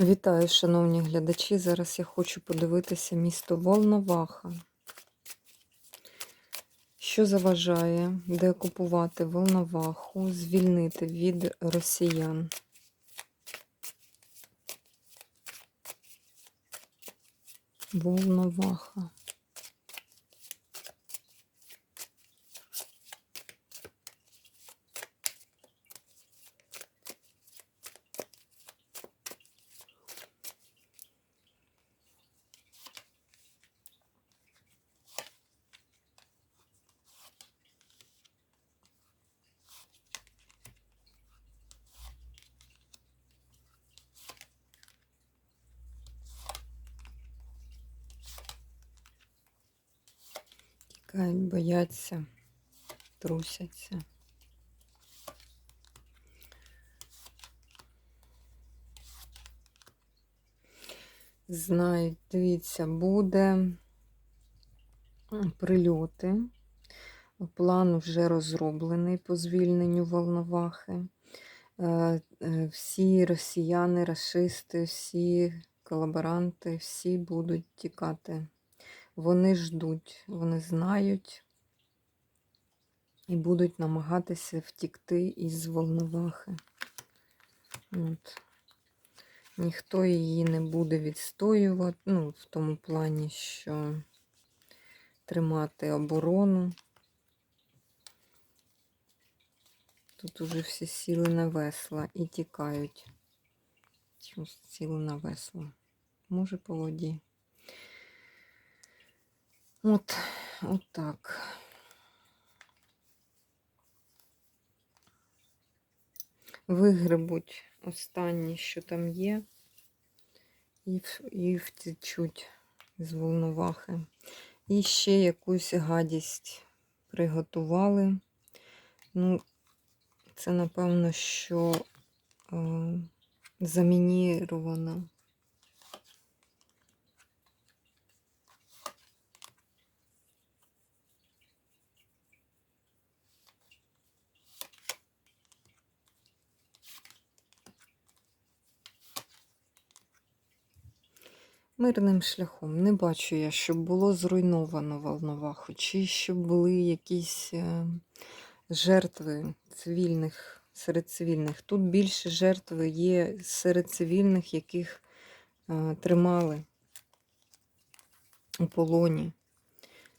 Вітаю, шановні глядачі. Зараз я хочу подивитися місто Волноваха. Що заважає деокупувати Волноваху, звільнити від росіян? Волноваха. Тікають, бояться, трусяться. Знають, дивіться, буде прильоти. План вже розроблений по звільненню Волновахи. Е, е, Всі росіяни, расисти, всі колаборанти, всі будуть тікати. Вони ждуть, вони знають і будуть намагатися втікти із Волновахи. От. Ніхто її не буде відстоювати, ну, в тому плані, що тримати оборону. Тут уже всі сіли на весла і тікають. Чомусь сіли на весла. Може по воді. От, от так. Вигребуть останні, що там є, і, в- і втечуть з волновахи. І ще якусь гадість приготували. Ну, це, напевно, що е, замініровано. Мирним шляхом. Не бачу я, щоб було зруйновано Волноваху, чи щоб були якісь е, жертви цивільних серед цивільних. Тут більше жертви є серед цивільних, яких е, тримали у полоні.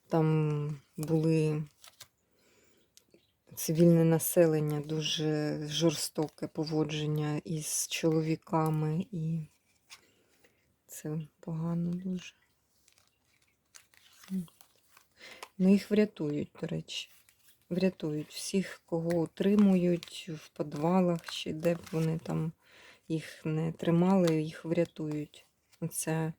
Там були цивільне населення, дуже жорстоке поводження із чоловіками і це погано дуже. Ну, їх врятують, до речі. Врятують всіх, кого утримують в підвалах, чи де б вони там їх не тримали, їх врятують. Оце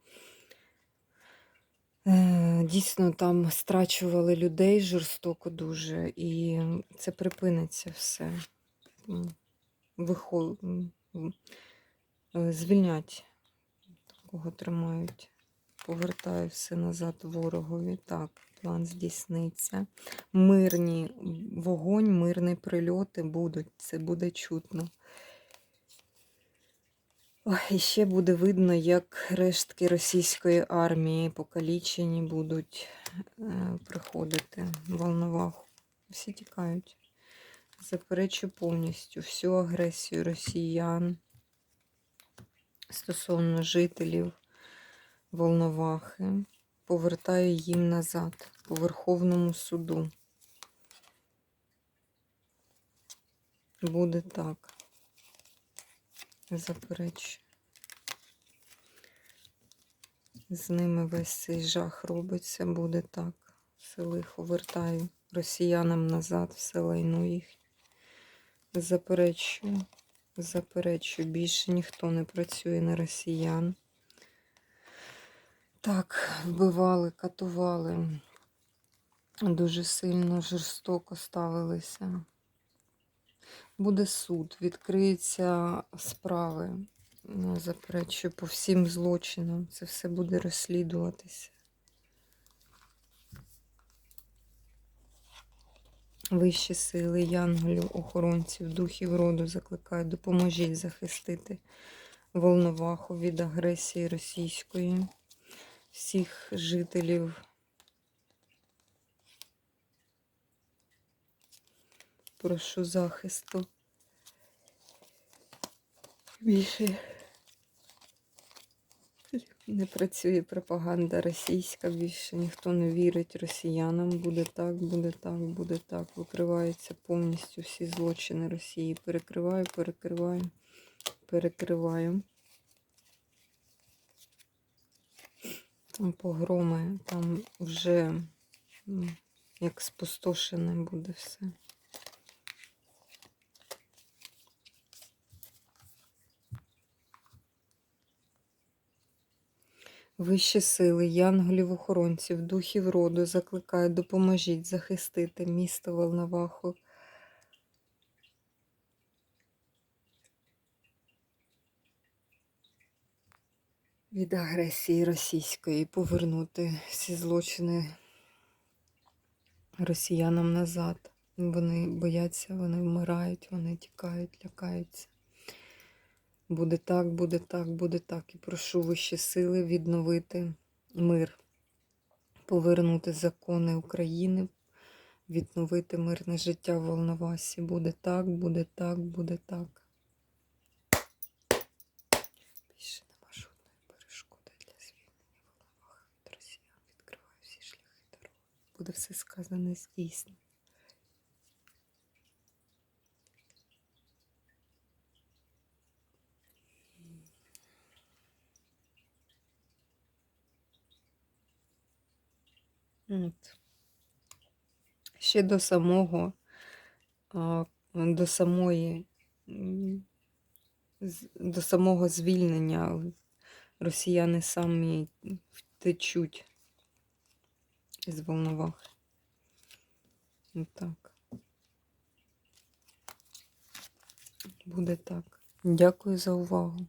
е, дійсно там страчували людей жорстоко дуже, і це припиниться все. М, е, Звільнять кого тримають. Повертаю все назад ворогові. Так, план здійсниться. Мирні вогонь, мирні прильоти будуть. Це буде чутно. Ой, і ще буде видно, як рештки російської армії покалічені будуть е, приходити в Волноваху. Всі тікають. Заперечу повністю всю агресію росіян стосовно жителів Волновахи. Повертаю їм назад по Верховному суду. Буде так. Заперечую. З ними весь цей жах робиться, буде так. Все лихо вертаю росіянам назад, все лайно їх. Заперечую. Заперечую, більше ніхто не працює на росіян. Так, вбивали, катували. Дуже сильно, жорстоко ставилися. Буде суд, відкриються справи. Ну, заперечую по всім злочинам. Це все буде розслідуватися. Вищі сили, янголів, охоронців, духів роду закликаю, допоможіть захистити Волноваху від агресії російської, всіх жителів. Прошу захисту. Більше не працює пропаганда російська, більше ніхто не вірить росіянам. Буде так, буде так, буде так. Викриваються повністю всі злочини Росії. Перекриваю, перекриваю, перекриваю. Там погроми, там вже як спустошене буде все. Вищі сили, янголів охоронців, духів роду закликають, допоможіть захистити місто Волноваху. Від агресії російської повернути всі злочини росіянам назад. Вони бояться, вони вмирають, вони тікають, лякаються. Буде так, буде так, буде так. І прошу вищі сили відновити мир, повернути закони України, відновити мирне життя в Волновасі. Буде так, буде так, буде так. Більше нема жодної перешкоди для звільнення Волновахи від росіян. Відкриваю всі шляхи дороги. Буде все сказане здійснено. От. Ще до самого, до самої, до самого звільнення росіяни самі втечуть з Волновахи. Так. Буде так. Дякую за увагу.